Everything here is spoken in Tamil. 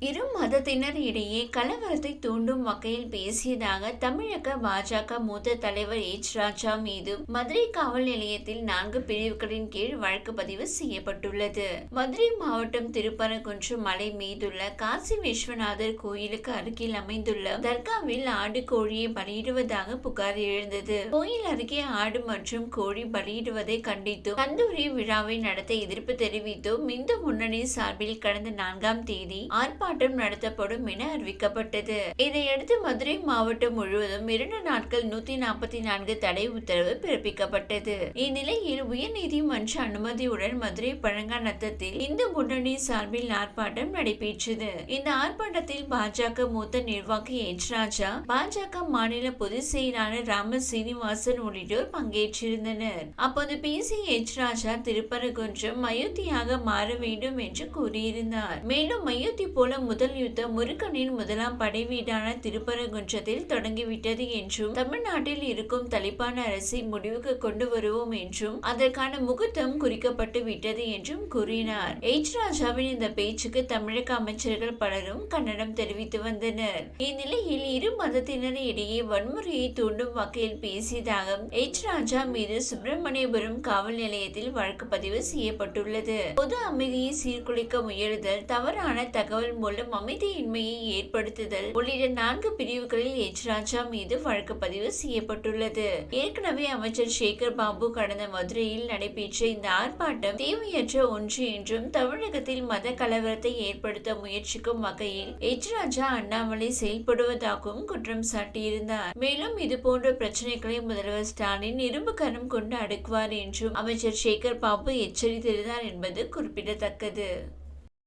இரு மதத்தினர் இடையே கலவரத்தை தூண்டும் வகையில் பேசியதாக தமிழக பாஜக மூத்த தலைவர் எச். ராஜா மீது மதுரை காவல் நிலையத்தில் நான்கு பிரிவுகளின் கீழ் வழக்கு பதிவு செய்யப்பட்டுள்ளது. மதுரை மாவட்டம் திருப்பரங்குன்று மலை மீதுள்ள காசி விஸ்வநாதர் கோயிலுக்கு அருகில் அமைந்துள்ள தர்காவில் ஆடு கோழியை பலியிடுவதாக புகார் எழுந்தது. கோயில் அருகே ஆடு மற்றும் கோழி பலியிடுவதை கண்டித்தும் கந்தூரி விழாவை நடத்த எதிர்ப்பு தெரிவித்தும் இந்து முன்னணி சார்பில் கடந்த நான்காம் தேதி ஆர்ப்பாட்டம் ஆர்ப்பாட்டம் நடத்தப்படும் என அறிவிக்கப்பட்டது. இதையடுத்து மதுரை மாவட்டம் முழுவதும் இரண்டு நாட்கள் நூத்தி நாற்பத்தி நான்கு தடை உத்தரவு பிறப்பிக்கப்பட்டது. இந்நிலையில் உயர்நீதிமன்ற அனுமதியுடன் மதுரை பழங்காநத்தத்தில் இந்து முன்னணி சார்பில் ஆர்ப்பாட்டம் நடைபெற்றது. இந்த ஆர்ப்பாட்டத்தில் பாஜக மூத்த நிர்வாகி எச். ராஜா பாஜக மாநில பொதுச் செயலாளர் ராம சீனிவாசன் உள்ளிட்டோர் பங்கேற்றிருந்தனர். அப்போது பேசிய எச். ராஜா திருப்பரங்குன்றம் அயோத்தியாக மாற வேண்டும் என்று கூறியிருந்தார். மேலும் அயோத்தி போல முதல் யுத்தம் முருகனின் முதலாம் படை வீடான திருப்பரங்குன்றத்தில் தொடங்கிவிட்டது என்றும் தமிழ்நாட்டில் இருக்கும் தலிப்பான அரசை முடிவுக்கு கொண்டு வருவோம் என்றும் அதற்கான முகூர்த்தம் குறிக்கப்பட்டு விட்டது என்றும் கூறினார். எச். ராஜாவின் இந்த பேச்சுக்கு தமிழக அமைச்சர்கள் பலரும் கண்டனம் தெரிவித்து வந்தனர். இந்நிலையில் இரு மதத்தினர் இடையே வன்முறையை தூண்டும் வகையில் பேசியதாக எச். ராஜா மீது சுப்பிரமணியபுரம் காவல் நிலையத்தில் வழக்கு பதிவு செய்யப்பட்டுள்ளது. பொது அமைதியை சீர்குலைக்க முயலுதல் தவறான தகவல் மூலம் அமைதியின்மையை ஏற்படுத்துதல். உள்ளிட்ட நான்கு பிரிவுகளில் எச் ராஜா மீது வழக்கு பதிவு செய்யப்பட்டுள்ளது. ஏற்கனவே அமைச்சர் சேகர் பாபு கடந்த மதுரையில் நடைபெற்ற இந்த ஆர்ப்பாட்டம் தேவையற்ற ஒன்று என்றும் தமிழகத்தில் மத கலவரத்தை ஏற்படுத்த முயற்சிக்கும் வகையில் எச் ராஜா அண்ணாமலை செயல்படுவதாகவும் குற்றம் சாட்டியிருந்தார். மேலும் இது போன்ற பிரச்சனைகளை முதல்வர் ஸ்டாலின் இரும்பு கரம் கொண்டு அடுக்குவார் என்றும் அமைச்சர் சேகர் பாபு எச்சரித்திருந்தார் என்பது குறிப்பிடத்தக்கது.